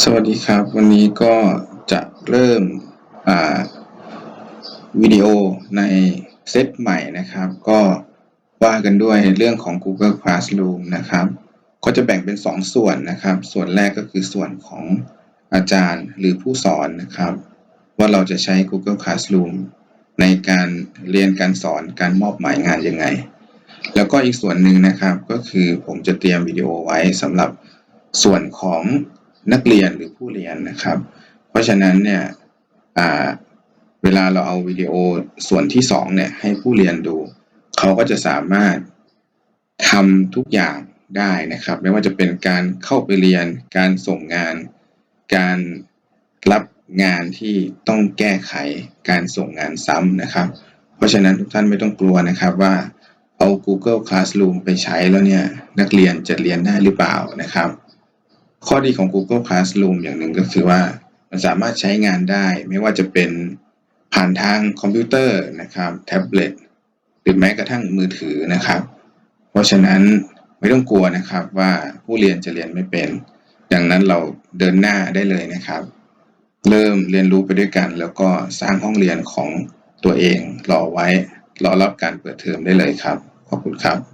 สวัสดีครับ วันนี้ก็จะเริ่มวิดีโอในเซตใหม่นะครับ ก็ว่ากันด้วยเรื่องของ Google Classroom นะครับ ก็จะแบ่งเป็น 2 ส่วนนะครับ ส่วนแรกก็คือส่วนของอาจารย์หรือผู้สอนนะครับ ว่าเราจะใช้ Google Classroom ในการเรียนการสอนการมอบหมายงานยังไง แล้วก็อีกส่วนหนึ่งนะครับก็คือผมจะเตรียมวิดีโอไว้สำหรับส่วนของ นักเรียนหรือผู้เรียนนะครับ เพราะฉะนั้นเนี่ยเวลาเราเอาวิดีโอส่วนที่สองเนี่ยให้ผู้เรียนดู เขาก็จะสามารถทำทุกอย่างได้นะครับ ไม่ว่าจะเป็นการเข้าไปเรียน การส่งงาน การรับงานที่ต้องแก้ไขการส่งงานซ้ำนะครับ เพราะฉะนั้นทุกท่านไม่ต้องกลัวนะครับว่าเอา Google Classroom ไปใช้แล้วเนี่ยนักเรียนจะเรียนได้หรือเปล่านะครับ ข้อดีของ Google Classroom อย่างหนึ่งก็คือว่า มันสามารถใช้งานได้ไม่ว่าจะเป็นผ่านทางคอมพิวเตอร์นะครับแท็บเล็ตหรือแม้กระทั่งมือถือนะครับ เพราะฉะนั้นไม่ต้องกลัวนะครับว่าผู้เรียนจะเรียนไม่เป็น ดังนั้นเราเดินหน้าได้เลยนะครับ เริ่มเรียนรู้ไปด้วยกัน แล้วก็สร้างห้องเรียนของตัวเองรอไว้ รอรับการเปิดเทอมได้เลยครับ ขอบคุณครับ